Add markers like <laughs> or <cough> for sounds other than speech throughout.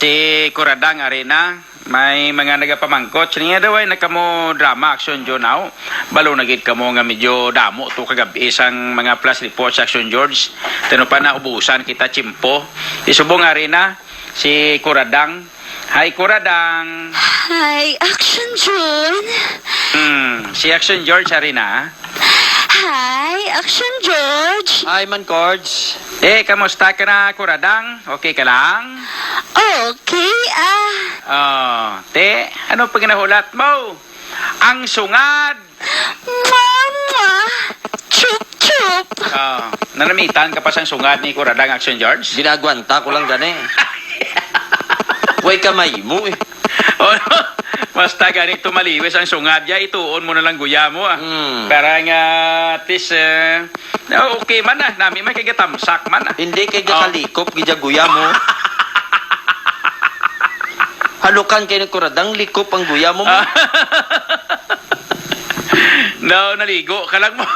Si Kuradang Arena, may mga nagapamangkot. Siya daw ay nakamo drama action jo now. Balo nagit kamo nga medyo damo to kagabi isang mga plus report sa Action George. Tano pa na ubusan kita chimpo. Isubong Arena, si Kuradang. Hi Kuradang. Hi, Action June. Hmm, si Action George Arena. Hi, Action George. Ay, man, Cords. Eh, kamusta ka na Kuradang? Okay ka lang? Okay, ah. Oh, te, ano pag nahulat mo? Ang sungad. Mama. Chup, chup. Oh, nanamitan ka pa sa sungad ni Kuradang Action George? Ginagwanta ko lang gani. <laughs> Way kamay mo eh. oh, basta ganito maliwis ang sungad ya, ituon mo na lang guya mo ah. Hmm. Para nga, tis, eh, okay man ah, nami may kagatamsak man ah. Hindi kay gakalikop, gijaguya mo. <laughs> Halukan kay ng kuradang likop ang guya mo mo. <laughs> No, naligo ka lang mo.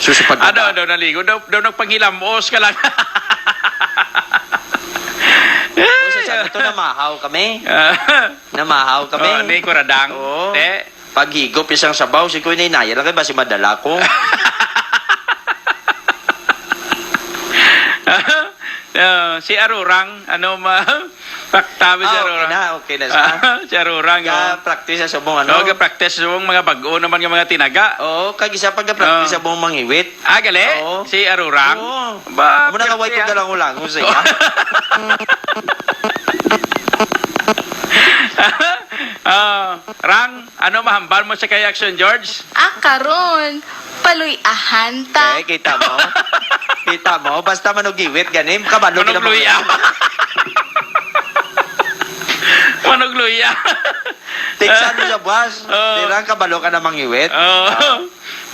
Susupad ano, daw naligo, daw, daw nagpangilamos ka lang. <laughs> O sa sabi to, namahaw kami. <laughs> Namahaw kami. Oh, ni Kuradang. Oo. Te, Paghigop isang sabaw, si Kuya Inaya lang kay basi madala ko. Ah, <laughs> si Arurang, ano ma, <laughs> paktabi si Ah, okay Arurang. na, okay na siya. Si Arurang, Ga oh. practice sa subong ano. No, ga-practice yung mga bago naman yung mga tinaga. Oo, kag isa pag practice Ah. sa buong mangiwit. Ah, gali? Oo. Si Arurang? Oo. Ba, Amo na kaway ko dalang ulang ko <laughs> Ah, Rang, ano mahambal mo sa kay Action George? Ah, karon. Paluy ahanta. Eh, kita mo. kita mo, basta manugiwit ganim, kabalo Manog kita luya. <laughs> Manog luya. Tiksan mo sa buwas. Oo. Tirang kabalo ka na mangiwit. Oh.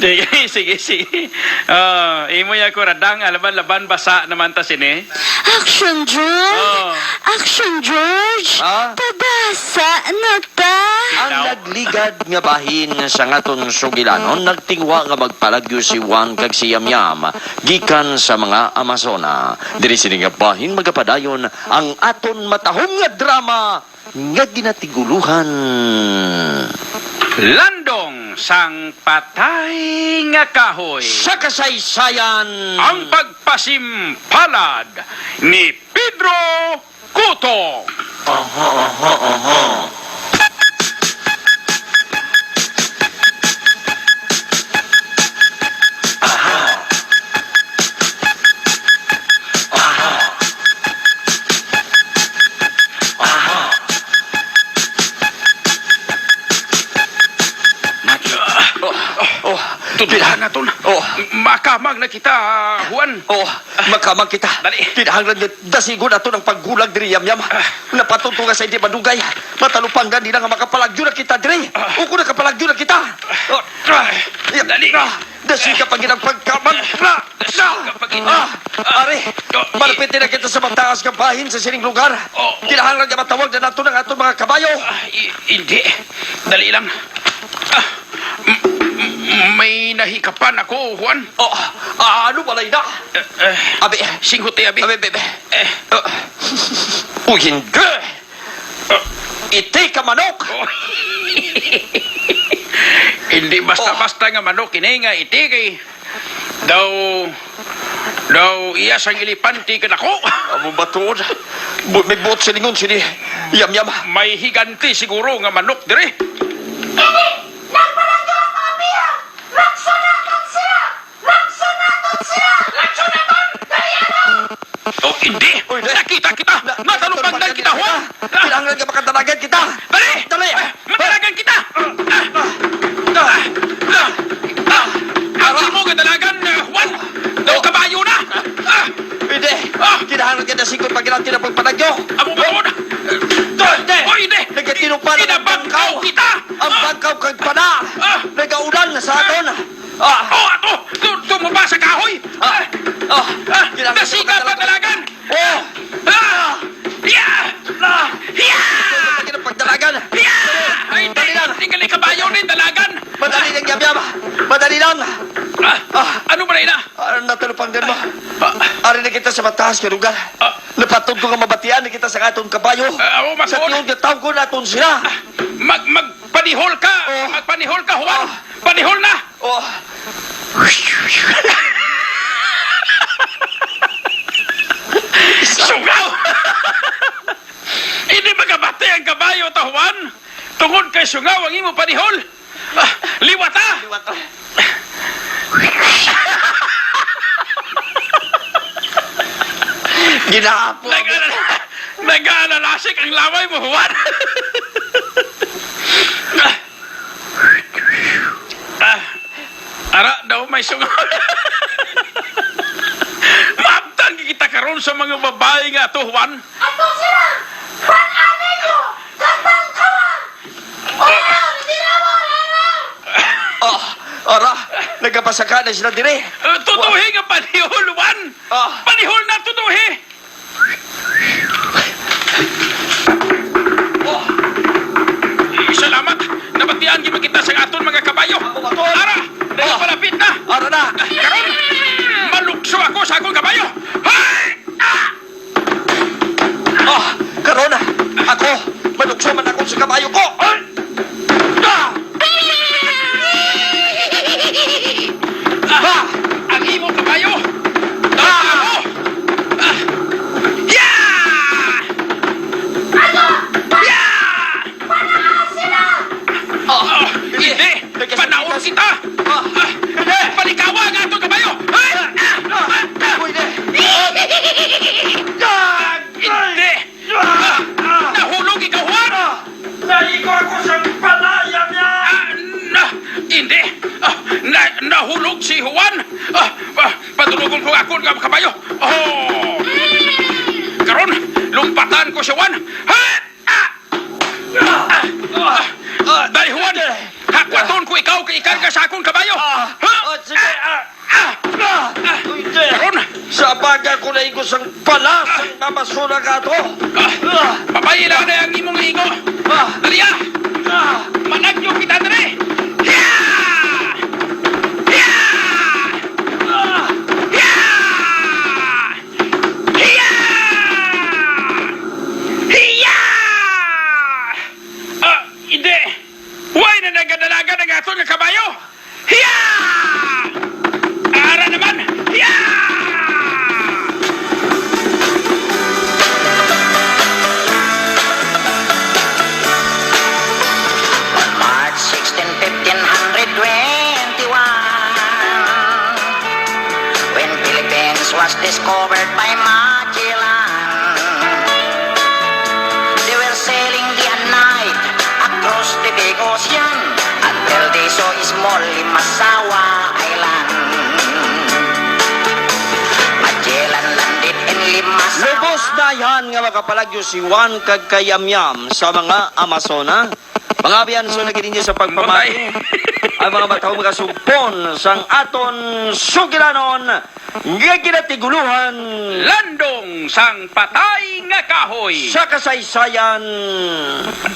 <laughs> Sige, sige, sige. Oh, imo ya ko radang alaban-laban basa naman ta sini. Action June. Oh. Action George. Ah? Tabasa na ta. Ang nagligad nga bahin sa ngaton sugilanon nagtingwa nga magpalagyo si Juan kag si Yamyam gikan sa mga Amazona. Diri sini nga bahin magapadayon ang aton matahong nga drama nga ginatiguluhan. Landong sang patay nga kahoy. Sa kasaysayan Ang pagpasimpalad ni Pedro Cotto. Oh, Tutuhan na to. Oh. Makamag na kita, Juan. Oh, makamang kita. Dali. Tinahanglan niya, dasigo na to ng paggulag diri yam yam. Napatuto nga sa hindi madugay. Matalupang na nila nga makapalagyo na kita diri. Uko na kapalagyo na kita. Oh, ah, Dali. ah, Dasiga pa ginang pagkamang. Ah, Dasiga pa ginang- Ah, are, Oh, malapit na kita sa mataas nga bahin sa sining lugar. Oh. Kinahanglan nga matawag na nato ng atong mga kabayo. Ah, i- hindi. Dali lang. Ah, may nahikapan ako, Juan. Oh, ah, ano balay na? Eh, eh, Abi, singhuti, abi. abi, bebe. Eh, Uh, Uy, hindi. uh, Iti ka manok. oh. <laughs> hindi basta-basta nga manok ini nga itigay. Daw, daw iya sang ilipanti ka nako. <laughs> Amo ba to? Bu- May buot sa lingon sini. Yam yam. May higanti siguro nga manok dire. Hindi! Nakita kita! Natalupanggan kita, Juan! Kailangan ka makatalagan kita. Dali! Ah, Ah. ano ba na ina? Ah, nat talupanggan mo. Ah, Ari na kita sa mataas ka lugar. Ah. Napatod ko nga mabatian na kita sa atong kabayo. Ah, oo, sa Makol. tiyon ka taon ko naton sila. mag magpanihol ka. Oh. Magpanihol ka, Juan. Oh. Panihol na. Oh, Sugaw! Hindi magabate ang kabayo, ta Juan. Tungod kay sungaw ang imo panihol. Ah, liwata! liwat. Ginapo. Nag- Nag-aalalasik ang laway mo, Juan. Ah. Ah. Ara daw may sungaw. Maabtan kita karon sa mga babae nga to, Juan. Ato sila! Pan-anay ko! Kantang kawa! Oraw! Mo! Oraw! Oh, ara, nagkapasaka na sila dire. Uh, tutuhi nga panihol, Juan. Ah. Panihol na tutuhi. Kita sa aton mga kabayo. Ara, nagapalapit na. ara na. Ah, Karon, malukso ako sa akong kabayo. Hay! Ah! Oh, karon ako, Juan! Ah, ah, patulugon ko ako ng kabayo! Oh! Karon, lumpatan ko si Juan! Ha! Ah! Ah! Ah! Ah! Dahil Juan, hakwaton ko ikaw kay ikan ka sa akong kabayo! Ah, Ha! ah. Ah! Ah! Ah, Ah! Karon, Sa baga ko na igos ang palas ang namasura ka to. ah, papayi lang na ang imong igo! Ah, Daliya! ah, was discovered by Magellan, they were sailing day and night across the big ocean until they saw a small Limasawa Island. Magellan landed in Limasawa. Lubos na yan nga makapalagyo si Juan kag kayamyam sa mga Amazona. Mga biyanso na gininyo sa pagpamati. ang mga bataw mga sumpon sang aton sugilanon nga ginatiguluhan Landong sang patay nga kahoy! sa kasaysayan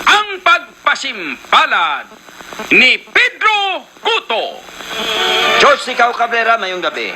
ang pagpasimpalad ni Pedro Cuto. George Ikaw Cabrera mayong gabi